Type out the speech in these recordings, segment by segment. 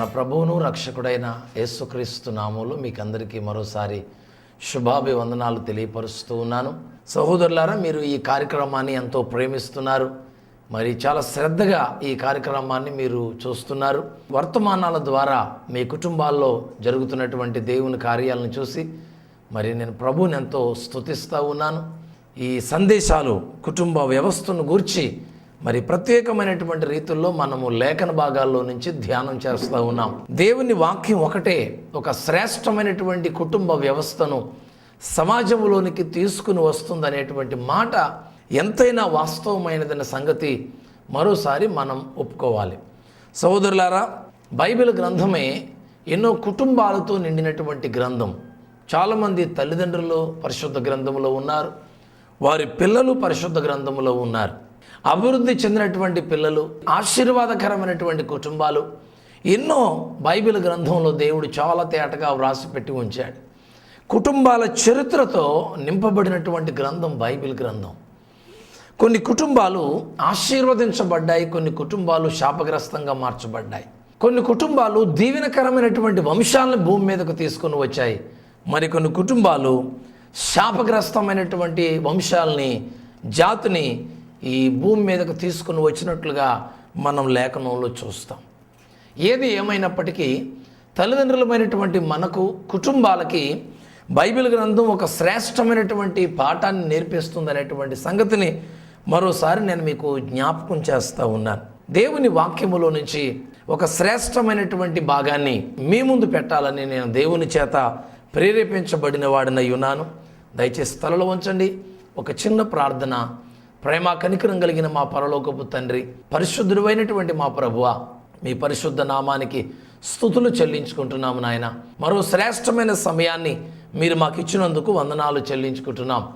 మన ప్రభువును రక్షకుడైన యేసుక్రీస్తు నామంలో మీకు అందరికీ మరోసారి శుభాభివందనాలు తెలియపరుస్తూ ఉన్నాను. సహోదరులారా మీరు ఈ కార్యక్రమాన్ని ఎంతో ప్రేమిస్తున్నారు. మరి చాలా శ్రద్ధగా ఈ కార్యక్రమాన్ని మీరు చూస్తున్నారు. వర్తమానాల ద్వారా మీ కుటుంబాల్లో జరుగుతున్నటువంటి దేవుని కార్యాలను చూసి మరి నేను ప్రభువుని ఎంతో స్తుతిస్తూ ఉన్నాను. ఈ సందేశాలు కుటుంబ వ్యవస్థను గూర్చి మరి ప్రత్యేకమైనటువంటి రీతుల్లో మనము లేఖన భాగాల్లో నుంచి ధ్యానం చేస్తూ ఉన్నాం. దేవుని వాక్యం ఒకటే ఒక శ్రేష్టమైనటువంటి కుటుంబ వ్యవస్థను సమాజంలోనికి తీసుకుని వస్తుందనేటువంటి మాట ఎంతైనా వాస్తవమైనదన్న సంగతి మరోసారి మనం ఒప్పుకోవాలి. సహోదరులారా బైబిల్ గ్రంథమే ఎన్నో కుటుంబాలతో నిండినటువంటి గ్రంథం. చాలామంది తల్లిదండ్రులు పరిశుద్ధ గ్రంథంలో ఉన్నారు వారి పిల్లలు పరిశుద్ధ గ్రంథంలో ఉన్నారు. అభివృద్ధి చెందినటువంటి పిల్లలు ఆశీర్వాదకరమైనటువంటి కుటుంబాలు ఎన్నో బైబిల్ గ్రంథంలో దేవుడు చాలా తేటగా వ్రాసి పెట్టి ఉంచాడు. కుటుంబాల చరిత్రతో నింపబడినటువంటి గ్రంథం బైబిల్ గ్రంథం. కొన్ని కుటుంబాలు ఆశీర్వదించబడ్డాయి కొన్ని కుటుంబాలు శాపగ్రస్తంగా మార్చబడ్డాయి. కొన్ని కుటుంబాలు దీవెనకరమైనటువంటి వంశాలను భూమి మీదకు తీసుకొని వచ్చాయి. మరికొన్ని కుటుంబాలు శాపగ్రస్తమైనటువంటి వంశాలని జాతిని ఈ భూమి మీదకు తీసుకుని వచ్చినట్లుగా మనం లేఖనంలో చూస్తాం. ఏది ఏమైనప్పటికీ తల్లిదండ్రులమైనటువంటి మనకు కుటుంబాలకి బైబిల్ గ్రంథం ఒక శ్రేష్టమైనటువంటి పాఠాన్ని నేర్పిస్తుంది అనేటువంటి సంగతిని మరోసారి నేను మీకు జ్ఞాపకం చేస్తూ ఉన్నాను. దేవుని వాక్యములో నుంచి ఒక శ్రేష్టమైనటువంటి భాగాన్ని మీ ముందు పెట్టాలని నేను దేవుని చేత ప్రేరేపించబడిన వాడినై ఉన్నాను. దయచేసి తలలో ఉంచండి. ఒక చిన్న ప్రార్థన ప్రేమ కనికరం కలిగిన మా పరలోకపు తండ్రి పరిశుద్ధుడైనటువంటి మా ప్రభువ మీ పరిశుద్ధ నామానికి స్థుతులు చెల్లించుకుంటున్నాము నాయన. మరో శ్రేష్టమైన సమయాన్ని మీరు మాకు ఇచ్చినందుకు వందనాలు చెల్లించుకుంటున్నాం.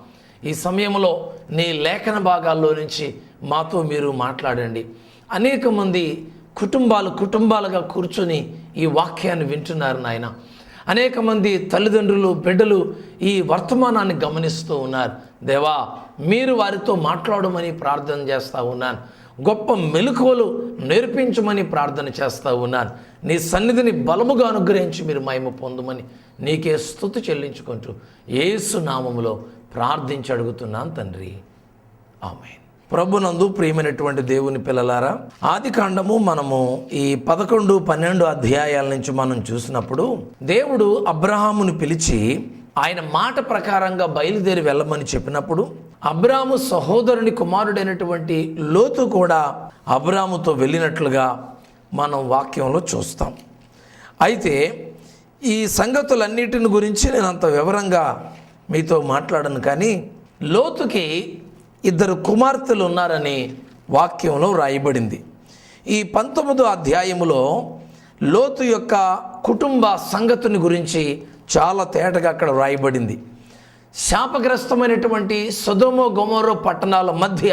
ఈ సమయంలో నీ లేఖన భాగాల్లో నుంచి మాతో మీరు మాట్లాడండి. అనేక మంది కుటుంబాలు కుటుంబాలుగా కూర్చొని ఈ వాక్యాన్ని వింటున్నారు నాయన. అనేక మంది తల్లిదండ్రులు బిడ్డలు ఈ వర్తమానాన్ని గమనిస్తూ ఉన్నారు. దేవా మీరు వారితో మాట్లాడమని ప్రార్థన చేస్తూ ఉన్నాను. గొప్ప మెలకువలు నేర్పించమని ప్రార్థన చేస్తూ ఉన్నాను. నీ సన్నిధిని బలముగా అనుగ్రహించి మీరు మహిమ పొందమని నీకే స్థుతి చెల్లించుకుంటూ ఏసు నామములో ప్రార్థించి అడుగుతున్నాను తండ్రి. ఆమె ప్రభునందు ప్రియమైనటువంటి దేవుని పిల్లలారా ఆది కాండము మనము ఈ పదకొండు పన్నెండు అధ్యాయాల నుంచి మనం చూసినప్పుడు దేవుడు అబ్రహామును పిలిచి ఆయన మాట ప్రకారంగా బయలుదేరి వెళ్ళమని చెప్పినప్పుడు అబ్రాము సహోదరుని కుమారుడైనటువంటి లోతు కూడా అబ్రాముతో వెళ్ళినట్లుగా మనం వాక్యంలో చూస్తాం. అయితే ఈ సంగతులన్నిటిని గురించి నేను అంత వివరంగా మీతో మాట్లాడను కానీ లోతుకి ఇద్దరు కుమార్తెలు ఉన్నారని వాక్యంలో రాయబడింది. ఈ పంతొమ్మిదో అధ్యాయములో లోతు యొక్క కుటుంబ సంగతిని గురించి చాలా తేటగా అక్కడ వ్రాయబడింది. శాపగ్రస్తమైనటువంటి సొదోమో గొమోరో పట్టణాల మధ్య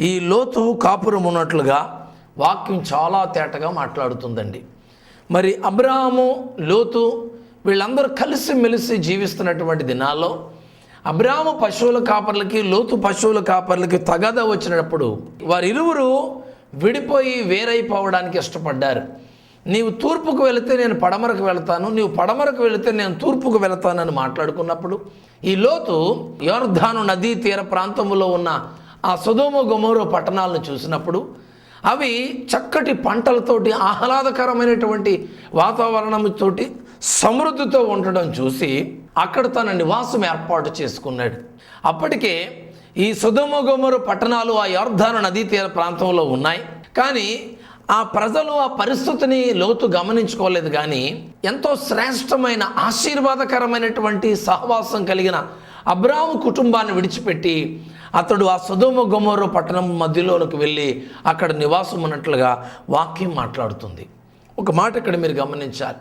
ఈ లోతు కాపురం ఉన్నట్లుగా వాక్యం చాలా తేటగా మాట్లాడుతుందండి. మరి అబ్రాహము లోతు వీళ్ళందరూ కలిసి మెలిసి జీవిస్తున్నటువంటి దినాల్లో అబ్రాహము పశువుల కాపర్లకి లోతు పశువుల కాపర్లకి తగద వచ్చినప్పుడు వారిరువురు విడిపోయి వేరైపోవడానికి ఇష్టపడ్డారు. నీవు తూర్పుకు వెళితే నేను పడమరకు వెళతాను నీవు పడమరకు వెళితే నేను తూర్పుకు వెళతానని మాట్లాడుకున్నప్పుడు ఈ లోతు యోర్ధాను నదీ తీర ప్రాంతంలో ఉన్న ఆ సుధోమ గొమోరో పట్టణాలను చూసినప్పుడు అవి చక్కటి పంటలతోటి ఆహ్లాదకరమైనటువంటి వాతావరణంతోటి సమృద్ధితో ఉండడం చూసి అక్కడ తన నివాసం ఏర్పాటు చేసుకున్నాడు. అప్పటికే ఈ సుధమ పట్టణాలు ఆ యోర్ధాను నదీ తీర ప్రాంతంలో ఉన్నాయి. కానీ ఆ ప్రజలు ఆ పరిస్థితిని లోతు గమనించుకోలేదు కానీ ఎంతో శ్రేష్టమైన ఆశీర్వాదకరమైనటువంటి సహవాసం కలిగిన అబ్రాము కుటుంబాన్ని విడిచిపెట్టి అతడు ఆ సుధమ గుమరు పట్టణం మధ్యలోనికి వెళ్ళి అక్కడ నివాసం ఉన్నట్లుగా వాక్యం మాట్లాడుతుంది. ఒక మాట ఇక్కడ మీరు గమనించాలి.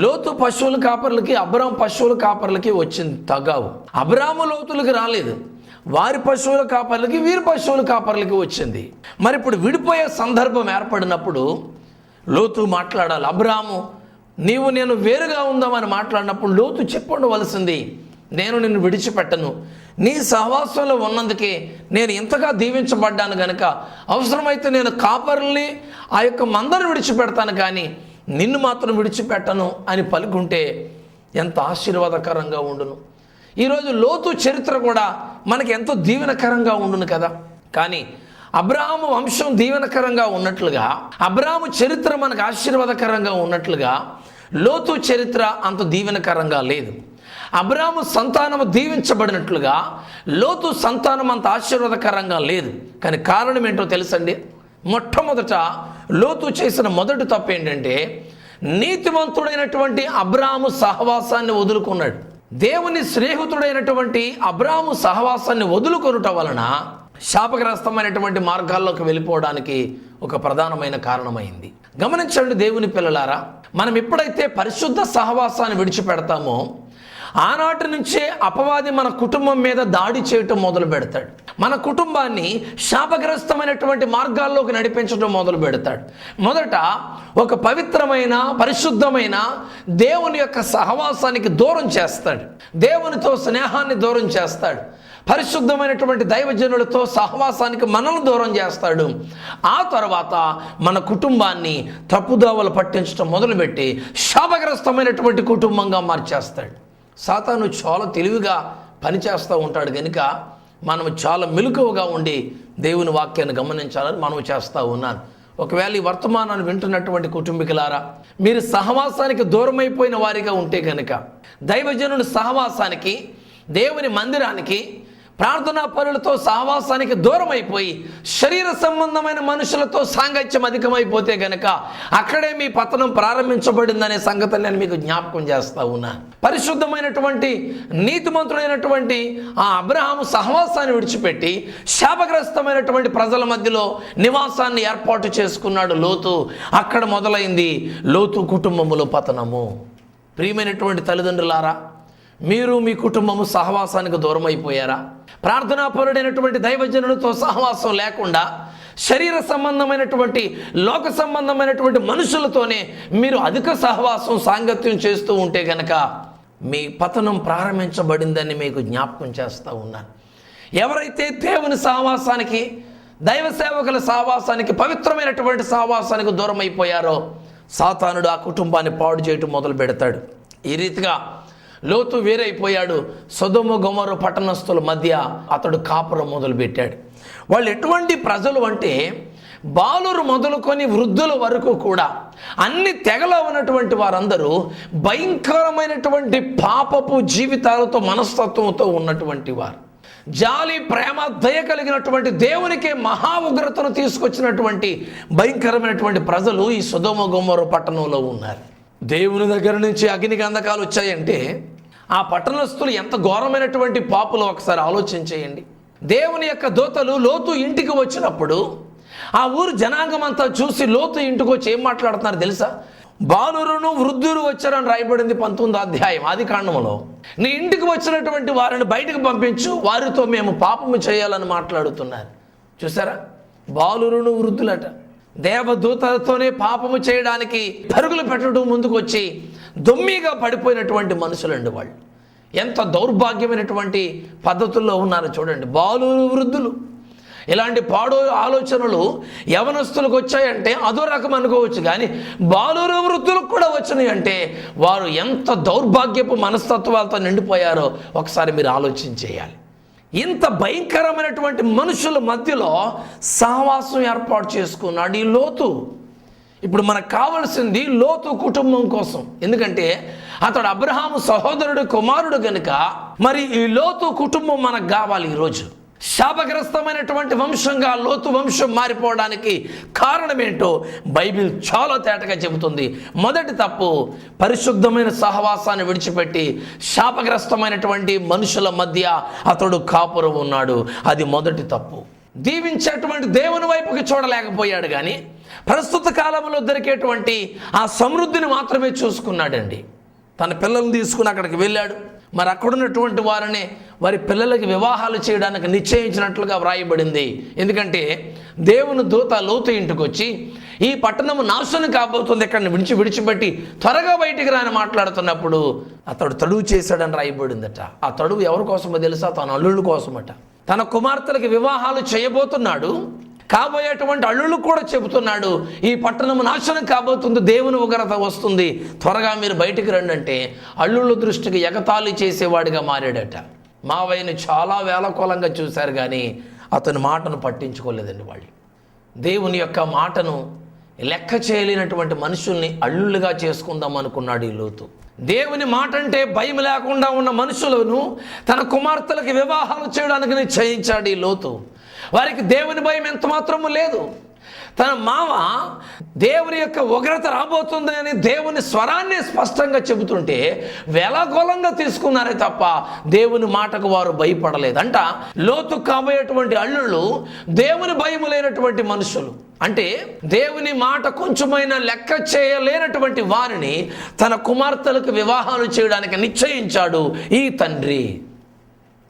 లోతు పశువుల కాపర్లకి అబ్రాం పశువుల కాపర్లకి వచ్చింది తగావు. అబ్రాము లోతులకి రాలేదు. వారి పశువుల కాపర్లకి వీరి పశువుల కాపర్లకి వచ్చింది. మరి ఇప్పుడు విడిపోయే సందర్భం ఏర్పడినప్పుడు లోతు మాట్లాడాలి. అబ్రాము నీవు నేను వేరుగా ఉందామని మాట్లాడినప్పుడు లోతు చెప్పుండవలసింది నేను నిన్ను విడిచిపెట్టను. నీ సహవాసంలో ఉన్నందుకే నేను ఇంతగా దీవించబడ్డాను గనుక అవసరమైతే నేను కాపర్ని ఆ యొక్క మందను విడిచిపెడతాను కానీ నిన్ను మాత్రం విడిచిపెట్టను అని పలుకుంటే ఎంత ఆశీర్వాదకరంగా ఉండును. ఈరోజు లోతు చరిత్ర కూడా మనకి ఎంతో దీవెనకరంగా ఉండును కదా. కానీ అబ్రాహము వంశం దీవెనకరంగా ఉన్నట్లుగా అబ్రాహము చరిత్ర మనకు ఆశీర్వాదకరంగా ఉన్నట్లుగా లోతు చరిత్ర అంత దీవెనకరంగా లేదు. అబ్రాహము సంతానము దీవించబడినట్లుగా లోతు సంతానం అంత ఆశీర్వాదకరంగా లేదు. కానీ కారణం ఏంటో తెలుసండి? మొట్టమొదట లోతు చేసిన మొదటి తప్పు ఏంటంటే నీతివంతుడైనటువంటి అబ్రాహము సహవాసాన్ని వదులుకున్నాడు. దేవుని స్నేహితుడైనటువంటి అబ్రాము సహవాసాన్ని వదులుకొనుట వలన శాపగ్రస్తమైనటువంటి మార్గాల్లోకి వెళ్ళిపోవడానికి ఒక ప్రధానమైన కారణమైంది. గమనించండి దేవుని పిల్లలారా మనం ఎప్పుడైతే పరిశుద్ధ సహవాసాన్ని విడిచిపెడతామో ఆనాటి నుంచే అపవాది మన కుటుంబం మీద దాడి చేయటం మొదలు పెడతాడు. మన కుటుంబాన్ని శాపగ్రస్తమైనటువంటి మార్గాల్లోకి నడిపించడం మొదలు పెడతాడు. మొదట ఒక పవిత్రమైన పరిశుద్ధమైన దేవుని యొక్క సహవాసానికి దూరం చేస్తాడు. దేవునితో స్నేహాన్ని దూరం చేస్తాడు. పరిశుద్ధమైనటువంటి దైవజనులతో సహవాసానికి మనల్ని దూరం చేస్తాడు. ఆ తర్వాత మన కుటుంబాన్ని తప్పుదోవలు పట్టించడం మొదలుపెట్టి శాపగ్రస్తమైనటువంటి కుటుంబంగా మార్చేస్తాడు. సాతాను చాలా తెలివిగా పనిచేస్తూ ఉంటాడు కనుక మనం చాలా మెలకువగా ఉండి దేవుని వాక్యాన్ని గమనించాలని మనం చేస్తూ ఉన్నాను ఒకవేళ ఈ వర్తమానాన్ని వింటున్నటువంటి కుటుంబీకులారా మీరు సహవాసానికి దూరమైపోయిన వారిగా ఉంటే కనుక దైవజనుని సహవాసానికి దేవుని మందిరానికి ప్రార్థనా పనులతో సహవాసానికి దూరం అయిపోయి శరీర సంబంధమైన మనుషులతో సాంగత్యం అధికమైపోతే గనక అక్కడే మీ పతనం ప్రారంభించబడిందనే సంగతి నేను మీకు జ్ఞాపకం చేస్తా ఉన్నా. పరిశుద్ధమైనటువంటి నీతిమంతుడైనటువంటి ఆ అబ్రహాము సహవాసాన్ని విడిచిపెట్టి శాపగ్రస్తమైనటువంటి ప్రజల మధ్యలో నివాసాన్ని ఏర్పాటు చేసుకున్నాడు లోతు. అక్కడ మొదలైంది లోతు కుటుంబములో పతనము. ప్రియమైనటువంటి తల్లిదండ్రులారా మీరు మీ కుటుంబము సహవాసానికి దూరం అయిపోయారా ప్రార్థనాపరుడైనటువంటి దైవజనులతో సహవాసం లేకుండా శరీర సంబంధమైనటువంటి లోక సంబంధమైనటువంటి మనుషులతోనే మీరు అధిక సహవాసం సాంగత్యం చేస్తూ ఉంటే గనక మీ పతనం ప్రారంభించబడిందని మీకు జ్ఞాపకం చేస్తూ ఉన్నాను. ఎవరైతే దేవుని సహవాసానికి దైవ సేవకుల సహవాసానికి పవిత్రమైనటువంటి సహవాసానికి దూరం అయిపోయారో సాతానుడు ఆ కుటుంబాన్ని పాడు చేయటం మొదలు పెడతాడు. ఈ రీతిగా లోతు వేరైపోయాడు. సొదొమ గొమరు పట్టణస్థుల మధ్య అతడు కాపురం మొదలుపెట్టాడు. వాళ్ళు ఎటువంటి ప్రజలు అంటే బాలురు మొదలుకొని వృద్ధుల వరకు కూడా అన్ని తెగలో ఉన్నటువంటి వారందరూ భయంకరమైనటువంటి పాపపు జీవితాలతో మనస్తత్వంతో ఉన్నటువంటి వారు. జాలి ప్రేమ దయ కలిగినటువంటి దేవునికి మహా ఉగ్రతను తీసుకొచ్చినటువంటి భయంకరమైనటువంటి ప్రజలు ఈ సుధోమ గొమ్మరు పట్టణంలో ఉన్నారు. దేవుని దగ్గర నుంచి అగ్ని గంధకాలు వచ్చాయంటే ఆ పట్టణస్థులు ఎంత ఘోరమైనటువంటి పాపులు ఒకసారి ఆలోచన చేయండి. దేవుని యొక్క దూతలు లోతు ఇంటికి వచ్చినప్పుడు ఆ ఊరు జనాంగం అంతా చూసి లోతు ఇంటికి వచ్చి ఏం మాట్లాడుతున్నారు తెలుసా? బాలురును వృద్ధులు వచ్చారని రాయబడింది పంతొమ్మిది అధ్యాయం. ఆది కాండములో నీ ఇంటికి వచ్చినటువంటి వారిని బయటకు పంపించు వారితో మేము పాపము చేయాలని మాట్లాడుతున్నారు. చూసారా? బాలురును వృద్ధులట. దేవదూతలతోనే పాపము చేయడానికి పరుగులు పెట్టడం ముందుకు వచ్చి దొమ్మిగా పడిపోయినటువంటి మనుషులండి వాళ్ళు. ఎంత దౌర్భాగ్యమైనటువంటి పద్ధతుల్లో ఉన్నారో చూడండి. బాలురు వృద్ధులు. ఇలాంటి పాడు ఆలోచనలు యవనస్తులకు వచ్చాయంటే అదో రకం అనుకోవచ్చు కానీ బాలురు వృద్ధులకు కూడా వచ్చినాయి అంటే వారు ఎంత దౌర్భాగ్యపు మనస్తత్వాలతో నిండిపోయారో ఒకసారి మీరు ఆలోచన చేయాలి. ఇంత భయంకరమైనటువంటి మనుషుల మధ్యలో సహవాసం ఏర్పాటు చేసుకున్నాడు ఈ లోతు. ఇప్పుడు మనకు కావలసింది లోతు కుటుంబం కోసం. ఎందుకంటే అతడు అబ్రహాము సహోదరుడు కుమారుడు కనుక మరి ఈ లోతు కుటుంబం మనకు కావాలి ఈరోజు. శాపగ్రస్తమైనటువంటి వంశంగా లోతు వంశం మారిపోవడానికి కారణమేంటో బైబిల్ చాలా తేటగా చెబుతుంది. మొదటి తప్పు పరిశుద్ధమైన సహవాసాన్ని విడిచిపెట్టి శాపగ్రస్తమైనటువంటి మనుషుల మధ్య అతడు కాపురం ఉన్నాడు. అది మొదటి తప్పు. దీవించేటువంటి దేవుని వైపుకి చూడలేకపోయాడు కానీ ప్రస్తుత కాలంలో దొరికేటువంటి ఆ సమృద్ధిని మాత్రమే చూసుకున్నాడండి. తన పిల్లల్ని తీసుకుని అక్కడికి వెళ్ళాడు. మరి అక్కడున్నటువంటి వారిని వారి పిల్లలకి వివాహాలు చేయడానికి నిశ్చయించినట్లుగా వ్రాయబడింది. ఎందుకంటే దేవుని దూత లోతు ఇంటికి వచ్చి ఈ పట్టణము నాశనం కాబోతుంది ఇక్కడ విడిచి విడిచిపెట్టి త్వరగా బయటికి రాని మాట్లాడుతున్నప్పుడు అతడు తడువు చేశాడని రాయబడిందట. ఆ తడువు ఎవరి కోసమో తెలుసా? తన అల్లుళ్ళ కోసమట. తన కుమార్తెలకు వివాహాలు చేయబోతున్నాడు. కాబోయేటువంటి అల్లుళ్ళు కూడా చెబుతున్నాడు ఈ పట్టణం నాశనం కాబోతుంది దేవుని ఉగ్రత వస్తుంది. త్వరగా మీరు బయటికి రండి అంటే అల్లుళ్ళ దృష్టికి ఎగతాళి చేసేవాడిగా మారాడట. మావయ్యని చాలా వేలకోలంగా చూశారు కానీ అతని మాటను పట్టించుకోలేదండి వాళ్ళు. దేవుని యొక్క మాటను లెక్క చేయలేనటువంటి మనుషుల్ని అల్లుళ్ళుగా చేసుకుందాం అనుకున్నాడు ఈ లోతు. దేవుని మాట అంటే భయం లేకుండా ఉన్న మనుషులను తన కుమార్తెలకు వివాహాలు చేయడానికి నిశ్చయించాడు ఈ లోతు. వారికి దేవుని భయం ఎంత మాత్రము లేదు. తన మామ దేవుని యొక్క ఉగ్రత రాబోతుంది అని దేవుని స్వరాన్ని స్పష్టంగా చెబుతుంటే వేలాకోలంగా తీసుకున్నారే తప్ప దేవుని మాటకు వారు భయపడలేదు. అంట లోతు కాబోయేటువంటి అల్లుళ్ళు దేవుని భయం లేనటువంటి మనుషులు. అంటే దేవుని మాట కొంచెమైనా లెక్క చేయలేనటువంటి వారిని తన కుమార్తెలకు వివాహాలు చేయడానికి నిశ్చయించాడు ఈ తండ్రి.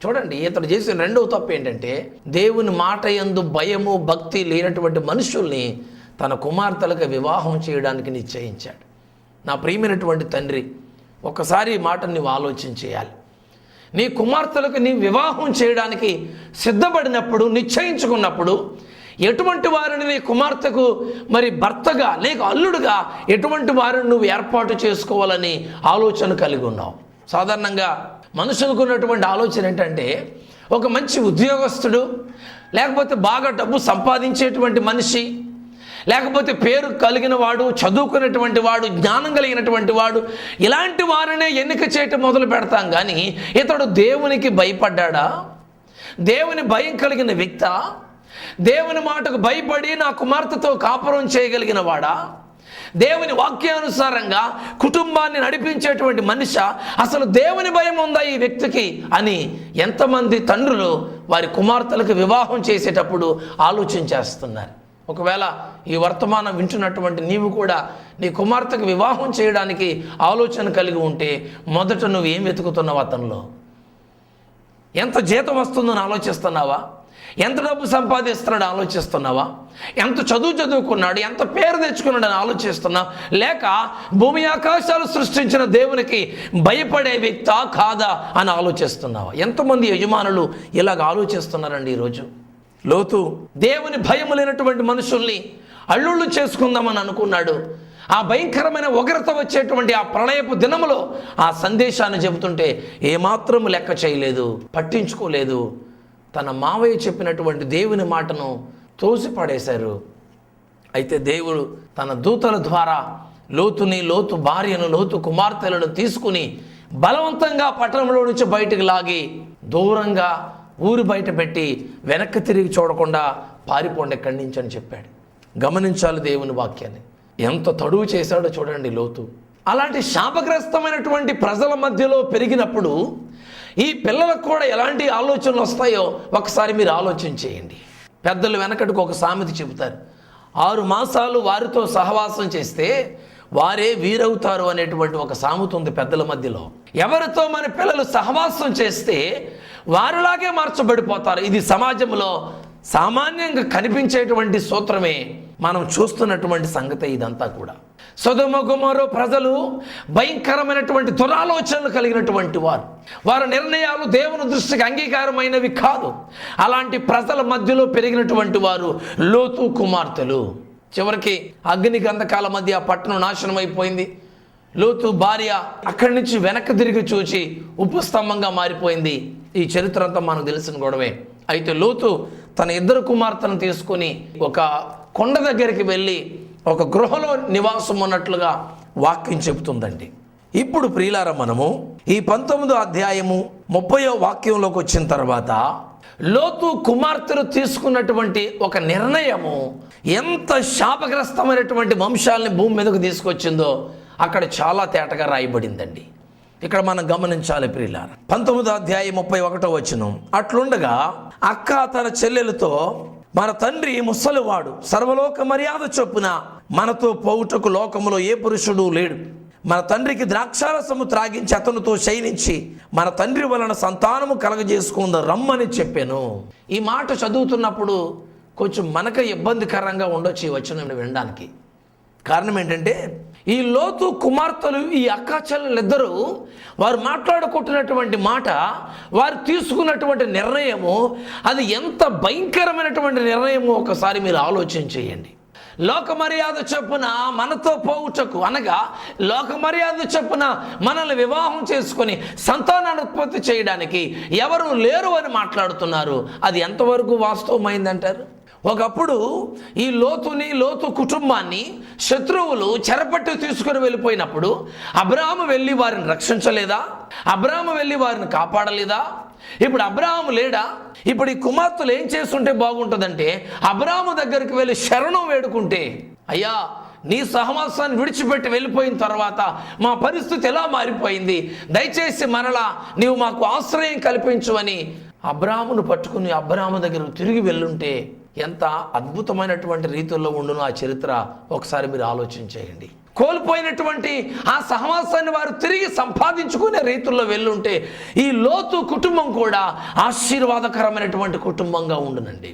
చూడండి ఇతడు చేసిన రెండవ తప్పు ఏంటంటే దేవుని మాట ఎందు భయము భక్తి లేనటువంటి మనుషుల్ని తన కుమార్తెలకు వివాహం చేయడానికి నిశ్చయించాడు. నా ప్రియమైనటువంటి తండ్రి ఒకసారి ఈ మాట నీవు ఆలోచన చేయాలి. నీ కుమార్తెలకు నీ వివాహం చేయడానికి సిద్ధపడినప్పుడు నిశ్చయించుకున్నప్పుడు ఎటువంటి వారిని నీ కుమార్తెకు మరి భర్తగా లేక అల్లుడుగా ఎటువంటి వారిని నువ్వు ఏర్పాటు చేసుకోవాలని ఆలోచన కలిగి ఉన్నావు? సాధారణంగా మనుషులకు ఉన్నటువంటి ఆలోచన ఏంటంటే ఒక మంచి ఉద్యోగస్తుడు లేకపోతే బాగా డబ్బు సంపాదించేటువంటి మనిషి లేకపోతే పేరు కలిగిన వాడు చదువుకున్నటువంటి వాడు జ్ఞానం కలిగినటువంటి వాడు ఇలాంటి వారినే ఎన్నిక చేయటం మొదలు పెడతాం కానీ ఇతడు దేవునికి భయపడ్డా దేవుని భయం కలిగిన వ్యక్త? దేవుని మాటకు భయపడి నా కుమార్తెతో కాపురం చేయగలిగిన వాడా? దేవుని వాక్యానుసారంగా కుటుంబాన్ని నడిపించేటువంటి మనిషి అసలు దేవుని భయం ఉందా ఈ వ్యక్తికి అని ఎంతమంది తండ్రులు వారి కుమార్తెలకు వివాహం చేసేటప్పుడు ఆలోచన చేస్తున్నారు. ఒకవేళ ఈ వర్తమానం వింటున్నటువంటి నీవు కూడా నీ కుమార్తెకు వివాహం చేయడానికి ఆలోచన కలిగి ఉంటే మొదట నువ్వు ఏం వెతుకుతున్నావు అతనిలో? ఎంత జీతం వస్తుందని ఆలోచిస్తున్నావా? ఎంత డబ్బు సంపాదిస్తున్నాడు ఆలోచిస్తున్నావా? ఎంత చదువు చదువుకున్నాడు? ఎంత పేరు తెచ్చుకున్నాడని ఆలోచిస్తున్నావు లేక భూమి ఆకాశాలు సృష్టించిన దేవునికి భయపడే వ్యక్తా కాదా అని ఆలోచిస్తున్నావా? ఎంతమంది యజమానులు ఇలాగ ఆలోచిస్తున్నారండి ఈరోజు? లోతు దేవుని భయం లేనటువంటి మనుషుల్ని అల్లుళ్ళు చేసుకుందామని అనుకున్నాడు. ఆ భయంకరమైన ఉగ్రత వచ్చేటువంటి ఆ ప్రళయపు దినములో ఆ సందేశాన్ని చెబుతుంటే ఏమాత్రం లెక్క చేయలేదు పట్టించుకోలేదు. తన మావయ్య చెప్పినటువంటి దేవుని మాటను తోసిపడేశారు. అయితే దేవుడు తన దూతల ద్వారా లోతుని లోతు భార్యను లోతు కుమార్తెలను తీసుకుని బలవంతంగా పట్టణంలో నుంచి బయటకు లాగి దూరంగా ఊరు బయట పెట్టి వెనక్కి తిరిగి చూడకుండా పారిపోండి ఎక్కడి నుంచి అని చెప్పాడు. గమనించాలి దేవుని వాక్యాన్ని. ఎంత తడువు చేశాడో చూడండి లోతు. అలాంటి శాపగ్రస్తమైనటువంటి ప్రజల మధ్యలో పెరిగినప్పుడు ఈ పిల్లలకు కూడా ఎలాంటి ఆలోచనలు వస్తాయో ఒకసారి మీరు ఆలోచన చేయండి. పెద్దలు వెనకటికి ఒక సామెత చెబుతారు. ఆరు మాసాలు వారితో సహవాసం చేస్తే వారే వీరవుతారు అనేటువంటి ఒక సామెత ఉంది పెద్దల మధ్యలో. ఎవరితో మన పిల్లలు సహవాసం చేస్తే వారిలాగే మార్చబడిపోతారు. ఇది సమాజంలో సామాన్యంగా కనిపించేటువంటి సూత్రమే. మనం చూస్తున్నటువంటి సంగతి ఇదంతా కూడా. సొదమ కుమారు ప్రజలు భయంకరమైనటువంటి దురాలోచనలు కలిగినటువంటి వారు. వారి నిర్ణయాలు దేవుని దృష్టికి అంగీకారమైనవి కాదు. అలాంటి ప్రజల మధ్యలో పెరిగినటువంటి వారు లోతు కుమార్తెలు. చివరికి అగ్ని గంధకాల మధ్య ఆ పట్టణం నాశనం అయిపోయింది. లోతు భార్య అక్కడి నుంచి వెనక్కి తిరిగి చూచి ఉపస్తంభంగా మారిపోయింది. ఈ చరిత్ర అంతా మనకు తెలిసిన గొడవే. అయితే లోతు తన ఇద్దరు కుమార్తెను తీసుకొని ఒక కొండ దగ్గరికి వెళ్ళి ఒక గృహలో నివాసం ఉన్నట్లుగా వాక్యం చెబుతుందండి. ఇప్పుడు ప్రియులార మనము ఈ పంతొమ్మిదో అధ్యాయము ముప్పయో వాక్యంలోకి వచ్చిన తర్వాత లోతు కుమార్తెలు తీసుకున్నటువంటి ఒక నిర్ణయము ఎంత శాపగ్రస్తమైనటువంటి వంశాలని భూమి మీదకు తీసుకొచ్చిందో అక్కడ చాలా తేటగా రాయబడిందండి. ఇక్కడ మనం గమనించాలి ప్రియులార. పంతొమ్మిదో అధ్యాయం ముప్పై ఒకటో వచ్చినం అట్లుండగా అక్క తన చెల్లెలతో మన తండ్రి ముసలివాడు సర్వలోక మర్యాద చొప్పున మనతో పోవుటకు లోకములో ఏ పురుషుడు లేడు. మన తండ్రికి ద్రాక్షారసము త్రాగించి అతనితో శయనించి మన తండ్రి వలన సంతానము కలగజేసుకుంద రమ్మని చెప్పాను. ఈ మాట చదువుతున్నప్పుడు కొంచెం మనక ఇబ్బందికరంగా ఉండొచ్చు ఈ వినడానికి. కారణం ఏంటంటే ఈ లోతు కుమార్తెలు ఈ అక్క చెల్లెలిద్దరూ వారు మాట్లాడుకుంటున్నటువంటి మాట వారు తీసుకున్నటువంటి నిర్ణయము అది ఎంత భయంకరమైనటువంటి నిర్ణయము ఒకసారి మీరు ఆలోచన చేయండి. లోక మర్యాద చొప్పున మనతో పోవుటకు అనగా లోక మర్యాద చొప్పున మనల్ని వివాహం చేసుకొని సంతానాన్ని ఉత్పత్తి చేయడానికి ఎవరు లేరు అని మాట్లాడుతున్నారు. అది ఎంతవరకు వాస్తవమైందంటారు? ఒకప్పుడు ఈ లోతుని లోతు కుటుంబాన్ని శత్రువులు చెరపట్టు తీసుకుని వెళ్ళిపోయినప్పుడు అబ్రాహము వెళ్ళి వారిని రక్షించలేదా? అబ్రాహము వెళ్ళి వారిని కాపాడలేదా? ఇప్పుడు అబ్రాహము లేడా? ఇప్పుడు ఈ కుమార్తెలు ఏం చేస్తుంటే బాగుంటుందంటే అబ్రాహము దగ్గరికి వెళ్ళి శరణం వేడుకుంటే అయ్యా నీ సహవాసాన్ని విడిచిపెట్టి వెళ్ళిపోయిన తర్వాత మా పరిస్థితి ఎలా మారిపోయింది? దయచేసి మరలా నీవు మాకు ఆశ్రయం కల్పించు అని అబ్రాహమును పట్టుకుని అబ్రాహము దగ్గరకు తిరిగి వెళ్ళుంటే ఎంత అద్భుతమైనటువంటి రీతుల్లో ఉండును ఆ చరిత్ర ఒకసారి మీరు ఆలోచన చేయండి. కోల్పోయినటువంటి ఆ సహవాసాన్ని వారు తిరిగి సంపాదించుకునే రీతుల్లో వెళ్ళుంటే ఈ లోతు కుటుంబం కూడా ఆశీర్వాదకరమైనటువంటి కుటుంబంగా ఉండునండి.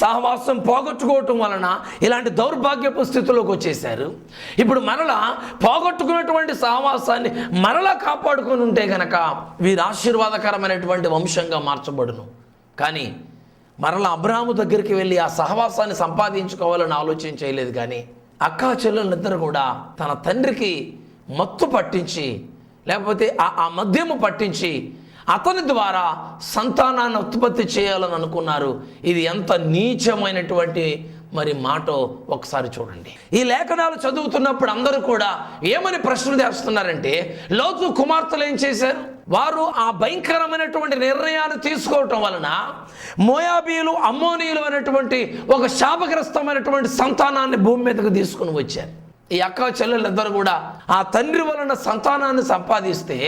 సహవాసం పోగొట్టుకోవటం వలన ఇలాంటి దౌర్భాగ్యపు స్థితిలోకి వచ్చేసారు ఇప్పుడు మరలా పోగొట్టుకున్నటువంటి సహవాసాన్ని మరలా కాపాడుకొని ఉంటే గనక వీరు ఆశీర్వాదకరమైనటువంటి వంశంగా మార్చబడును. కానీ మరలా అబ్రాహము దగ్గరికి వెళ్ళి ఆ సహవాసాన్ని సంపాదించుకోవాలని ఆలోచన చేయలేదు కానీ అక్కా చెల్లెలిద్దరు కూడా తన తండ్రికి మత్తు పట్టించి లేకపోతే ఆ మద్యము పట్టించి అతని ద్వారా సంతానాన్ని ఉత్పత్తి చేయాలని అనుకున్నారు. ఇది ఎంత నీచమైనటువంటి మరి మాట ఒకసారి చూడండి. ఈ లేఖనాలు చదువుతున్నప్పుడు అందరూ కూడా ఏమని ప్రశ్నలు చేస్తున్నారంటే లోతు కుమార్తెలు ఏం చేశారు? వారు ఆ భయంకరమైనటువంటి నిర్ణయాన్ని తీసుకోవటం వలన మోయాబీలు అమ్మోనీయులు అనేటువంటి ఒక శాపగ్రస్తమైనటువంటి సంతానాన్ని భూమి మీదకు తీసుకుని వచ్చారు. ఈ అక్క చెల్లెళ్ళిద్దరు కూడా ఆ తండ్రి వలన సంతానాన్ని సంపాదిస్తే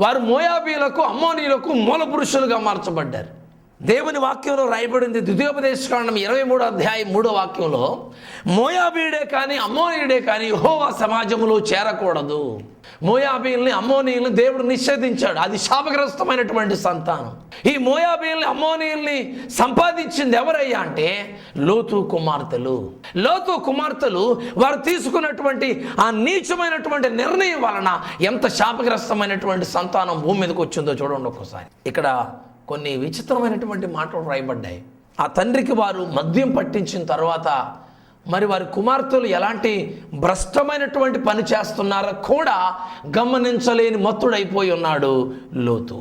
వారు మోయాబీలకు అమ్మోనీయులకు మూల పురుషులుగా మార్చబడ్డారు. దేవుని వాక్యంలో రాయబడింది ద్వితీయోపదేశకాండం ఇరవై మూడో అధ్యాయం మూడో వాక్యంలో మోయాబీయుడే కానీ అమ్మోనీయుడే కానీ యహోవా సమాజంలో చేరకూడదు. మోయాబీయుల్ని అమ్మోనీయుల్ని దేవుడు నిషేధించాడు. అది శాపగ్రస్తమైనటువంటి సంతానం. ఈ మోయాబీల్ని అమ్మోనీయుల్ని సంపాదించింది ఎవరయ్యా అంటే లోతు కుమార్తెలు. లోతు కుమార్తెలు వారు తీసుకున్నటువంటి ఆ నీచమైనటువంటి నిర్ణయం వలన ఎంత శాపగ్రస్తమైనటువంటి సంతానం భూమి మీదకి వచ్చిందో చూడండి ఒక్కసారి. ఇక్కడ కొన్ని విచిత్రమైనటువంటి మాటలు రాయబడ్డాయి ఆ తండ్రికి వారు మద్యం పట్టించిన తర్వాత మరి వారి కుమార్తెలు ఎలాంటి భ్రష్టమైనటువంటి పని చేస్తున్నారో కూడా గమనించలేని మత్తుడైపోయి ఉన్నాడు లోతు.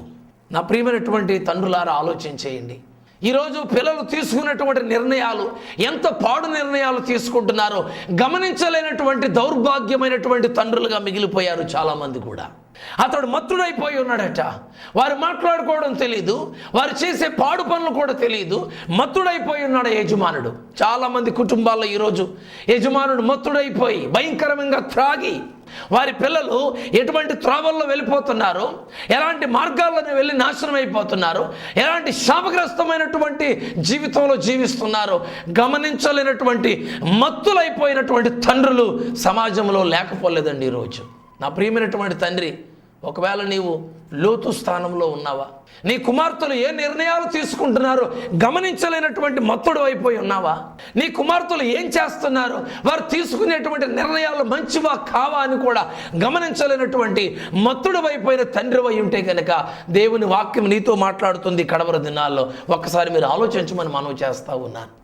నా ప్రియమైనటువంటి తండ్రులారా ఆలోచించేయండి ఈరోజు పిల్లలు తీసుకున్నటువంటి నిర్ణయాలు ఎంత పాడు నిర్ణయాలు తీసుకుంటున్నారో గమనించలేనటువంటి దౌర్భాగ్యమైనటువంటి తండ్రులుగా మిగిలిపోయారు చాలామంది కూడా. అతడు మత్తుడైపోయి ఉన్నాడట. వారు మాట్లాడుకోవడం తెలియదు వారు చేసే పాడు పనులు కూడా తెలియదు మత్తుడైపోయి ఉన్నాడు యజమానుడు. చాలామంది కుటుంబాల్లో ఈరోజు యజమానుడు మత్తుడైపోయి భయంకరంగా త్రాగి వారి పిల్లలు ఎటువంటి త్రోవల్లో వెళ్ళిపోతున్నారు ఎలాంటి మార్గాల్లోనే వెళ్ళి నాశనం అయిపోతున్నారు ఎలాంటి శాపగ్రస్తమైనటువంటి జీవితంలో జీవిస్తున్నారు గమనించలేనటువంటి మత్తులైపోయినటువంటి తండ్రులు సమాజంలో లేకపోలేదండి ఈరోజు. నా ప్రియమైనటువంటి తండ్రి ఒకవేళ నీవు లోతు స్థానంలో ఉన్నావా నీ కుమార్తెలు ఏ నిర్ణయాలు తీసుకుంటున్నారో గమనించలేనటువంటి మత్తుడు అయిపోయి ఉన్నావా నీ కుమార్తెలు ఏం చేస్తున్నారు వారు తీసుకునేటువంటి నిర్ణయాలు మంచివా కావా అని కూడా గమనించలేనటువంటి మత్తుడు అయిపోయిన తండ్రి అయి ఉంటే కనుక దేవుని వాక్యం నీతో మాట్లాడుతుంది కడవర దినాల్లో. ఒక్కసారి మీరు ఆలోచించమని మనవి చేస్తా ఉన్నాను.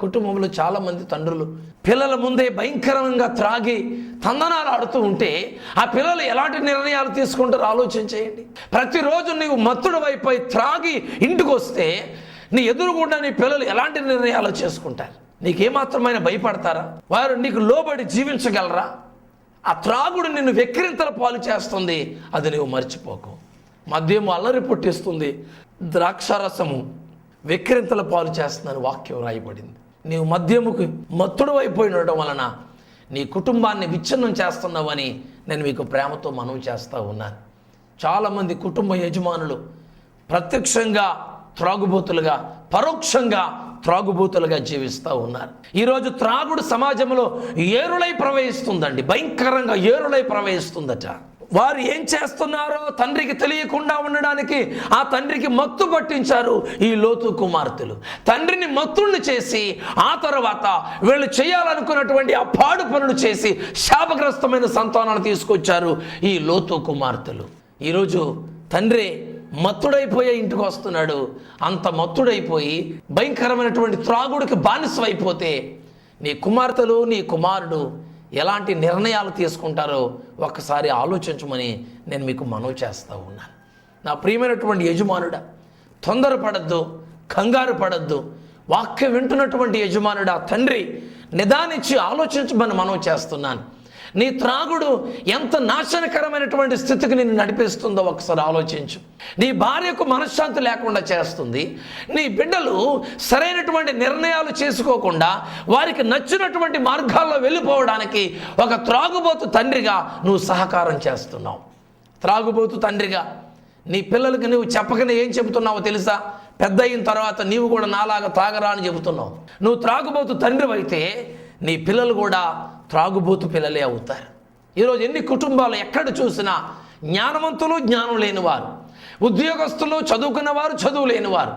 కుటుంబంలో చాలామంది తండ్రులు పిల్లల ముందే భయంకరంగా త్రాగి తందనాలు ఆడుతూ ఉంటే ఆ పిల్లలు ఎలాంటి నిర్ణయాలు తీసుకుంటారో ఆలోచన చేయండి. ప్రతిరోజు నీవు మత్తుడు వైపై త్రాగి ఇంటికి వస్తే నీ ఎదురుగుండా నీ పిల్లలు ఎలాంటి నిర్ణయాలు చేసుకుంటారు? నీకేమాత్రమైన భయపడతారా? వారు నీకు లోబడి జీవించగలరా? ఆ త్రాగుడు నిన్ను వెక్కిరింతల పాలు చేస్తుంది అది నువ్వు మర్చిపోకు. మద్యము అల్లరి పుట్టిస్తుంది ద్రాక్షారసము వెక్కిరింతల పాలు చేస్తుందని వాక్యం రాయబడింది. నీవు మద్యముకు మత్తుడు అయిపోయినడం ఉండటం వలన నీ కుటుంబాన్ని విచ్ఛిన్నం చేస్తున్నావని నేను మీకు ప్రేమతో మనవి చేస్తూ ఉన్నాను చాలామంది కుటుంబ యజమానులు ప్రత్యక్షంగా త్రాగుబోతులుగా పరోక్షంగా త్రాగుబోతులుగా జీవిస్తూ ఉన్నారు. ఈరోజు త్రాగుడు సమాజంలో ఏరులై ప్రవహిస్తుందండి. భయంకరంగా ఏరులై ప్రవహిస్తుందట. వారు ఏం చేస్తున్నారో తండ్రికి తెలియకుండా ఉండడానికి ఆ తండ్రికి మత్తు పట్టించారు ఈ లోతు కుమార్తెలు. తండ్రిని మత్తుణ్ణి చేసి ఆ తర్వాత వీళ్ళు చేయాలనుకున్నటువంటి ఆ పాడు పనులు చేసి శాపగ్రస్తమైన సంతానాలు తీసుకొచ్చారు ఈ లోతు కుమార్తెలు. ఈరోజు తండ్రి మత్తుడైపోయే ఇంటికి వస్తున్నాడు. అంత మత్తుడైపోయి భయంకరమైనటువంటి త్రాగుడికి బానిసమైపోతే నీ కుమార్తెలు నీ కుమారుడు ఎలాంటి నిర్ణయాలు తీసుకుంటారో ఒక్కసారి ఆలోచించమని నేను మీకు మనవి చేస్తూ ఉన్నాను. నా ప్రియమైనటువంటి యజమానుడా తొందరపడద్దు కంగారు పడద్దు. వాక్యం వింటున్నటువంటి యజమానుడా తండ్రి నిదానించి ఆలోచించమని మనవి చేస్తున్నాను. నీ త్రాగుడు ఎంత నాశనకరమైనటువంటి స్థితికి నిన్ను నడిపిస్తుందో ఒకసారి ఆలోచించు. నీ భార్యకు మనశ్శాంతి లేకుండా చేస్తుంది. నీ బిడ్డలు సరైనటువంటి నిర్ణయాలు చేసుకోకుండా వారికి నచ్చినటువంటి మార్గాల్లో వెళ్ళిపోవడానికి ఒక త్రాగుబోతు తండ్రిగా నువ్వు సహకారం చేస్తున్నావు. త్రాగుబోతు తండ్రిగా నీ పిల్లలకి నువ్వు చెప్పకనే ఏం చెబుతున్నావో తెలుసా? పెద్ద అయిన తర్వాత నీవు కూడా నాలాగా తాగరా అని చెబుతున్నావు. నువ్వు త్రాగుబోతు తండ్రి అయితే నీ పిల్లలు కూడా త్రాగుబోతు పిల్లలే అవుతారు. ఈరోజు ఎన్ని కుటుంబాలు ఎక్కడ చూసినా జ్ఞానవంతులు జ్ఞానం లేనివారు ఉద్యోగస్తులు చదువుకున్నవారు చదువు లేనివారు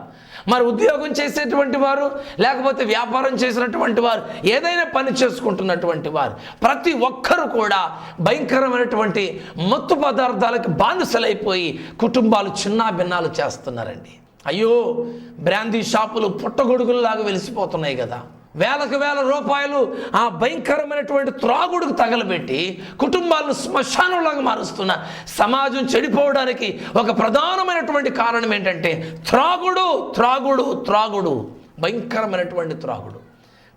మరి ఉద్యోగం చేసేటువంటి వారు లేకపోతే వ్యాపారం చేసినటువంటి వారు ఏదైనా పని చేసుకుంటున్నటువంటి వారు ప్రతి ఒక్కరు కూడా భయంకరమైనటువంటి మత్తు పదార్థాలకు బానిసలైపోయి కుటుంబాలు చిన్నాభిన్నాలు చేస్తున్నారండి. అయ్యో బ్రాందీ షాపులు పుట్టగొడుగుల్లాగా వెలిసిపోతున్నాయి కదా. వేలకు వేల రూపాయలు ఆ భయంకరమైనటువంటి త్రాగుడుకు తగలబెట్టి కుటుంబాలను శ్మశానంలాగా మారుస్తున్న సమాజం చెడిపోవడానికి ఒక ప్రధానమైనటువంటి కారణం ఏంటంటే త్రాగుడు త్రాగుడు త్రాగుడు. భయంకరమైనటువంటి త్రాగుడు.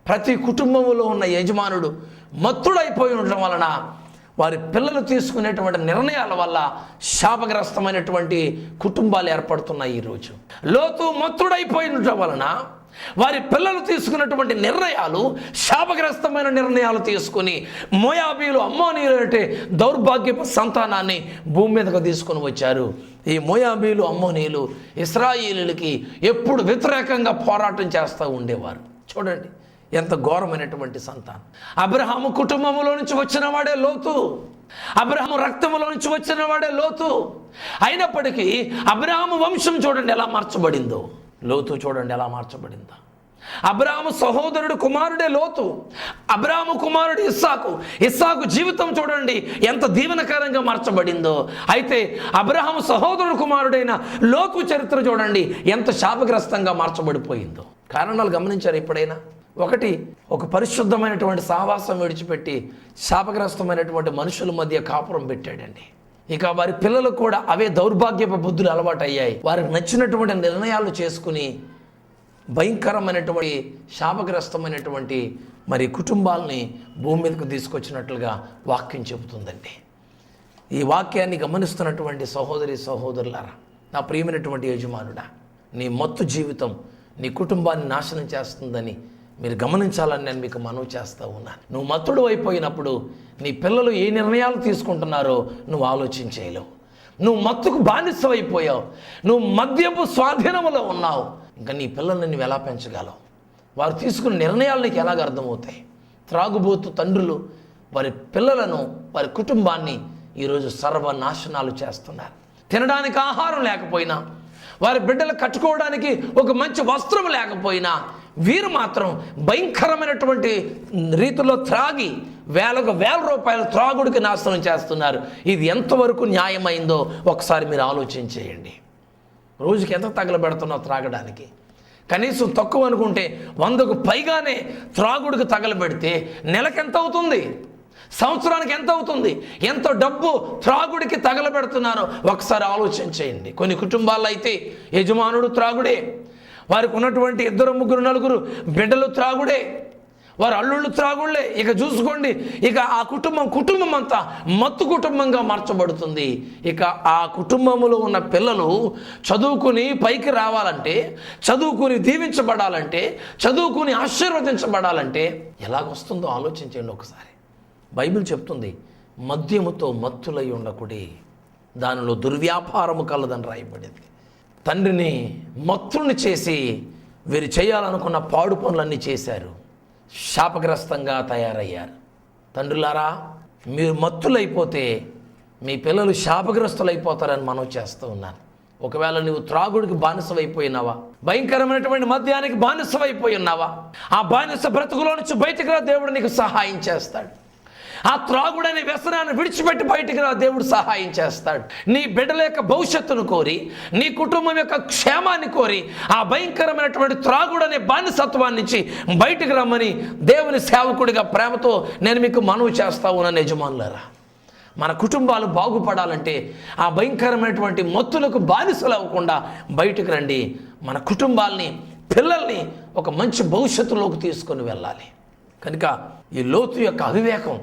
ప్రతి కుటుంబంలో ఉన్న యజమానుడు మత్తుడైపోయి ఉండటం వలన వారి పిల్లలు తీసుకునేటువంటి నిర్ణయాల వల్ల శాపగ్రస్తమైనటువంటి కుటుంబాలు ఏర్పడుతున్నాయి ఈరోజు. లోతు మత్తుడైపోయి ఉండటం వలన వారి పిల్లలు తీసుకున్నటువంటి నిర్ణయాలు శాపగ్రస్తమైన నిర్ణయాలు తీసుకుని మోయాబీలు అమ్మోనీయులు అంటే దౌర్భాగ్యపు సంతానాన్ని భూమి మీదకు తీసుకొని వచ్చారు. ఈ మోయాబీలు అమ్మోనీయులు ఇస్రాయేలీలకి ఎప్పుడు వ్యతిరేకంగా పోరాటం చేస్తూ ఉండేవారు. చూడండి ఎంత ఘోరమైనటువంటి సంతానం. అబ్రహాము కుటుంబంలో నుంచి వచ్చిన వాడే లోతు. అబ్రహాము రక్తంలో నుంచి వచ్చిన వాడే లోతు. అయినప్పటికీ అబ్రహాము వంశం చూడండి ఎలా మార్చబడిందో. లోతు చూడండి ఎలా మార్చబడిందా. అబ్రాహము సహోదరుడు కుమారుడే లోతు అబ్రాహము కుమారుడు ఇస్సాకు. ఇస్సాకు జీవితం చూడండి ఎంత దీవెనకరంగా మార్చబడిందో. అయితే అబ్రహాము సహోదరుడు కుమారుడైన లోతు చరిత్ర చూడండి ఎంత శాపగ్రస్తంగా మార్చబడిపోయిందో. కారణాలు గమనించారు ఎప్పుడైనా? ఒకటి ఒక పరిశుద్ధమైనటువంటి సహవాసం విడిచిపెట్టి శాపగ్రస్తమైనటువంటి మనుషుల మధ్య కాపురం పెట్టాడండి. ఇక వారి పిల్లలకు కూడా అవే దౌర్భాగ్యపు బుద్ధులు అలవాటు అయ్యాయి వారికి నచ్చినటువంటి నిర్ణయాలు చేసుకుని భయంకరమైనటువంటి శాపగ్రస్తమైనటువంటి మరి కుటుంబాలని భూమి మీదకు తీసుకొచ్చినట్లుగా వాక్యం చెబుతుందండి. ఈ వాక్యాన్ని గమనిస్తున్నటువంటి సహోదరి సహోదరులారా నా ప్రియమైనటువంటి యజమానుడా నీ మత్తు జీవితం నీ కుటుంబాన్ని నాశనం చేస్తుందని మీరు గమనించాలని నేను మీకు మనవి చేస్తూ ఉన్నాను నువ్వు మత్తుడు అయిపోయినప్పుడు నీ పిల్లలు ఏ నిర్ణయాలు తీసుకుంటున్నారో నువ్వు ఆలోచించేయలేవు నువ్వు మత్తుకు బానిసమైపోయావు నువ్వు మద్యపు స్వాధీనంలో ఉన్నావు. ఇంకా నీ పిల్లల్ని నువ్వు ఎలా పెంచగలవు? వారు తీసుకున్న నిర్ణయాలు నీకు ఎలాగ అర్థమవుతాయి? త్రాగుబోతు తండ్రులు వారి పిల్లలను వారి కుటుంబాన్ని ఈరోజు సర్వనాశనాలు చేస్తున్నారు. తినడానికి ఆహారం లేకపోయినా వారి బిడ్డలు కట్టుకోవడానికి ఒక మంచి వస్త్రం లేకపోయినా వీరు మాత్రం భయంకరమైనటువంటి రీతిలో త్రాగి వేలకు వేల రూపాయల త్రాగుడికి నాశనం చేస్తున్నారు. ఇది ఎంతవరకు న్యాయమైందో ఒకసారి మీరు ఆలోచించేయండి. రోజుకి ఎంత తగలబెడుతున్నావు త్రాగడానికి? కనీసం తక్కువ అనుకుంటే వందకు పైగానే త్రాగుడికి తగలబెడితే నెలకెంత అవుతుంది? సంవత్సరానికి ఎంత అవుతుంది? ఎంత డబ్బు త్రాగుడికి తగలబెడుతున్నారో ఒకసారి ఆలోచన చేయండి కొన్ని కుటుంబాల్లో అయితే యజమానుడు త్రాగుడే వారికి ఉన్నటువంటి ఇద్దరు ముగ్గురు నలుగురు బిడ్డలు త్రాగుడే వారు అల్లుళ్ళు త్రాగుళ్ళే. ఇక చూసుకోండి ఇక ఆ కుటుంబం కుటుంబం అంతా మత్తు కుటుంబంగా మార్చబడుతుంది. ఇక ఆ కుటుంబంలో ఉన్న పిల్లలు చదువుకుని పైకి రావాలంటే చదువుకుని దీవించబడాలంటే చదువుకుని ఆశీర్వదించబడాలంటే ఎలాగొస్తుందో ఆలోచించండి ఒకసారి. బైబిల్ చెప్తుంది మద్యముతో మత్తులై ఉండకుడి దానిలో దుర్వ్యాపారము కలదని రాయబడింది. తండ్రిని మత్తుల్ని చేసి వీరు చేయాలనుకున్న పాడు పనులన్నీ చేశారు. శాపగ్రస్తంగా తయారయ్యారు. తండ్రులారా మీరు మత్తులైపోతే మీ పిల్లలు శాపగ్రస్తులు అయిపోతారని మనం చేస్తూ ఉన్నాను ఒకవేళ నువ్వు త్రాగుడికి బానిసవైపోయినావా భయంకరమైనటువంటి మద్యానికి బానిసవైపోయి ఉన్నావా ఆ బానిస బ్రతుకులో నుంచి బయటకు రా దేవుడు నీకు సహాయం చేస్తాడు. ఆ త్రాగుడనే వ్యసనాన్ని విడిచిపెట్టి బయటికి రా దేవుడు సహాయం చేస్తాడు. నీ బిడ్డల యొక్క భవిష్యత్తును కోరి నీ కుటుంబం యొక్క క్షేమాన్ని కోరి ఆ భయంకరమైనటువంటి త్రాగుడనే బానిసత్వాన్ని నుంచి బయటికి రమ్మని దేవుని సేవకుడిగా ప్రేమతో నేను మీకు మనవి చేస్తా ఉన్నాను యజమానులారా. మన కుటుంబాలు బాగుపడాలంటే ఆ భయంకరమైనటువంటి మొత్తులకు బానిసలు అవ్వకుండా బయటకు రండి. మన కుటుంబాల్ని పిల్లల్ని ఒక మంచి భవిష్యత్తులోకి తీసుకొని వెళ్ళాలి. కనుక ఈ లోతు యొక్క అవివేకం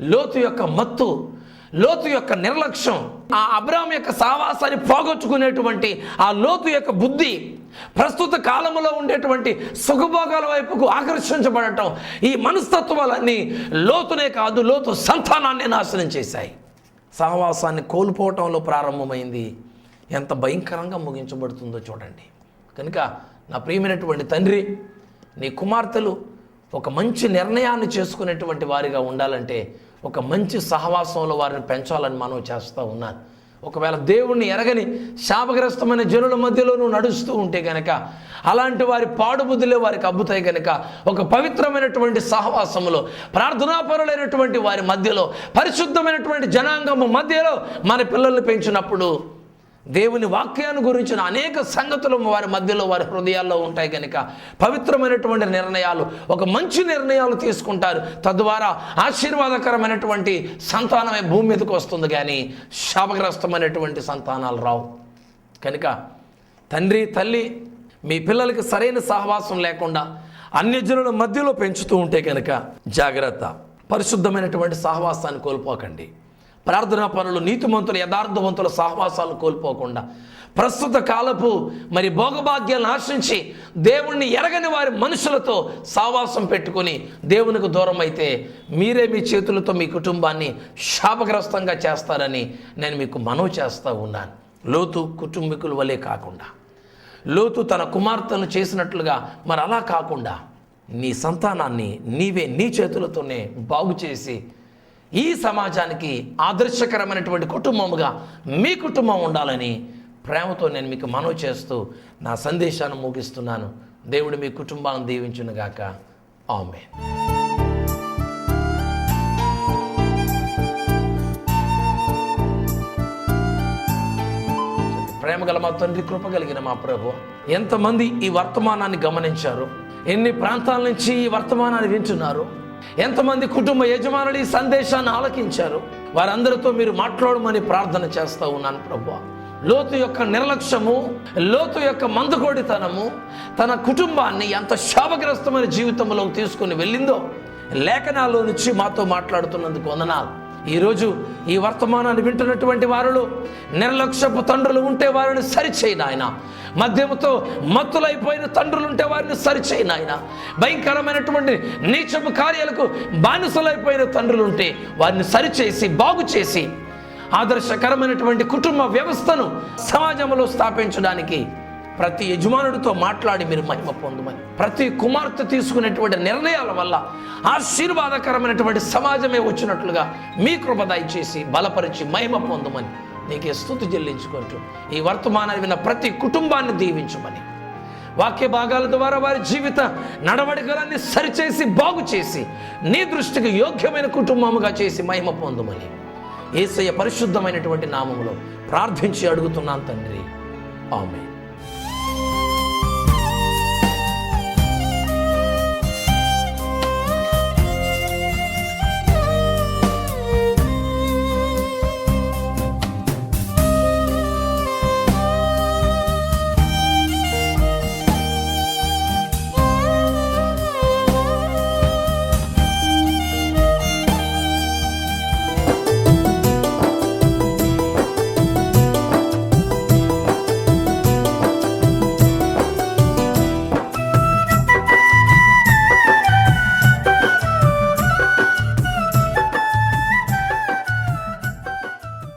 లోతు యొక్క మత్తు లోతు యొక్క నిర్లక్ష్యం ఆ అబ్రామ్ యొక్క సావాసాన్ని పోగొట్టుకునేటువంటి ఆ లోతు యొక్క బుద్ధి ప్రస్తుత కాలంలో ఉండేటువంటి సుఖభోగాల వైపుకు ఆకర్షించబడటం ఈ మనస్తత్వాలన్నీ లోతునే కాదు లోతు సంతానాన్ని నాశనం చేశాయి. సహవాసాన్ని కోల్పోవటంలో ప్రారంభమైంది. ఎంత భయంకరంగా ముగించబడుతుందో చూడండి. కనుక నా ప్రియమైనటువంటి తండ్రి నీ కుమార్తెలు ఒక మంచి నిర్ణయాన్ని చేసుకునేటువంటి వారిగా ఉండాలంటే ఒక మంచి సహవాసంలో వారిని పెంచాలని మనం చేస్తూ ఉన్నాను. ఒకవేళ దేవుణ్ణి ఎరగని శాపగ్రస్తమైన జనుల మధ్యలో నువ్వు నడుస్తూ ఉంటే గనక అలాంటి వారి పాడుబుద్ధులే వారికి అబ్బుతాయి గనక ఒక పవిత్రమైనటువంటి సహవాసములో ప్రార్థనాపరులైనటువంటి వారి మధ్యలో పరిశుద్ధమైనటువంటి జనాంగము మధ్యలో మన పిల్లల్ని పెంచినప్పుడు దేవుని వాక్యాన్ని గురించిన అనేక సంగతులు వారి మధ్యలో వారి హృదయాల్లో ఉంటాయి కనుక పవిత్రమైనటువంటి నిర్ణయాలు ఒక మంచి నిర్ణయాలు తీసుకుంటారు. తద్వారా ఆశీర్వాదకరమైనటువంటి సంతానమే భూమి మీదకి వస్తుంది కానీ శాపగ్రస్తమైనటువంటి సంతానాలు రావు. కనుక తండ్రి తల్లి మీ పిల్లలకి సరైన సహవాసం లేకుండా అన్యజనుల మధ్యలో పెంచుతూ ఉంటే కనుక జాగ్రత్త పరిశుద్ధమైనటువంటి సహవాసాన్ని కోల్పోకండి. ప్రార్థనా పనులు నీతిమంతులు యథార్థవంతుల సహవాసాలు కోల్పోకుండా ప్రస్తుత కాలపు మరి భోగభాగ్యాలను ఆశించి దేవుణ్ణి ఎరగని వారి మనుషులతో సావాసం పెట్టుకొని దేవునికి దూరం అయితే మీరే మీ చేతులతో మీ కుటుంబాన్ని శాపగ్రస్తంగా చేస్తారని నేను మీకు మనవి చేస్తూ ఉన్నాను. లోతు కుటుంబీకుల వలె కాకుండా లోతు తన కుమార్తెను చేసినట్లుగా మరి అలా కాకుండా నీ సంతానాన్ని నీవే నీ చేతులతోనే బాగు చేసి ఈ సమాజానికి ఆదర్శకరమైనటువంటి కుటుంబముగా మీ కుటుంబం ఉండాలని ప్రేమతో నేను మీకు మనవి చేస్తూ నా సందేశాన్ని ముగిస్తున్నాను. దేవుడు మీ కుటుంబాలను దీవించునుగాక. ఆమె ప్రేమ గల మా తండ్రి కృప కలిగిన మా ప్రభు ఎంతమంది ఈ వర్తమానాన్ని గమనించారు? ఎన్ని ప్రాంతాల నుంచి ఈ వర్తమానాన్ని వింటున్నారు? ఎంతమంది కుటుంబ యజమానులు ఈ సందేశాన్ని ఆలకించారు? వారందరితో మీరు మాట్లాడమని ప్రార్థన చేస్తూ ఉన్నాను ప్రభు లోతు యొక్క నిర్లక్ష్యము లోతు యొక్క మందకోడితనము తన కుటుంబాన్ని ఎంత శాపగ్రస్తమైన జీవితంలోకి తీసుకుని వెళ్ళిందో లేఖనాల్లో నుంచి మాతో మాట్లాడుతున్నందుకు వందనాలు. ఈరోజు ఈ వర్తమానాన్ని వింటున్నటువంటి వారిలో నిర్లక్ష్యపు తండ్రులు ఉంటే వారిని సరిచేయి నాయన. మద్యముతో మత్తులైపోయిన తండ్రులు ఉంటే వారిని సరిచేయి నాయన. భయంకరమైనటువంటి నీచపు కార్యాలకు బానిసలైపోయిన తండ్రులు ఉంటే వారిని సరిచేసి బాగు చేసి ఆదర్శకరమైనటువంటి కుటుంబ వ్యవస్థను సమాజంలో స్థాపించడానికి ప్రతి యజమానుడితో మాట్లాడి మీరు మహిమ పొందమని ప్రతి కుమార్తె తీసుకునేటువంటి నిర్ణయాల వల్ల ఆశీర్వాదకరమైనటువంటి సమాజమే వచ్చినట్లుగా మీ కృప దయచేసి బలపరిచి మహిమ పొందమని నీకే స్థుతి చెల్లించుకుంటూ ఈ వర్తమానాన్ని విన్న ప్రతి కుటుంబాన్ని దీవించమని. వాక్య భాగాల ద్వారా వారి జీవిత నడవడికలన్నీ సరిచేసి బాగు చేసి నీ దృష్టికి యోగ్యమైన కుటుంబముగా చేసి మహిమ పొందమని. ఏసయ్య పరిశుద్ధమైనటువంటి నామములో ప్రార్థించి అడుగుతున్నాను తండ్రి. ఆమె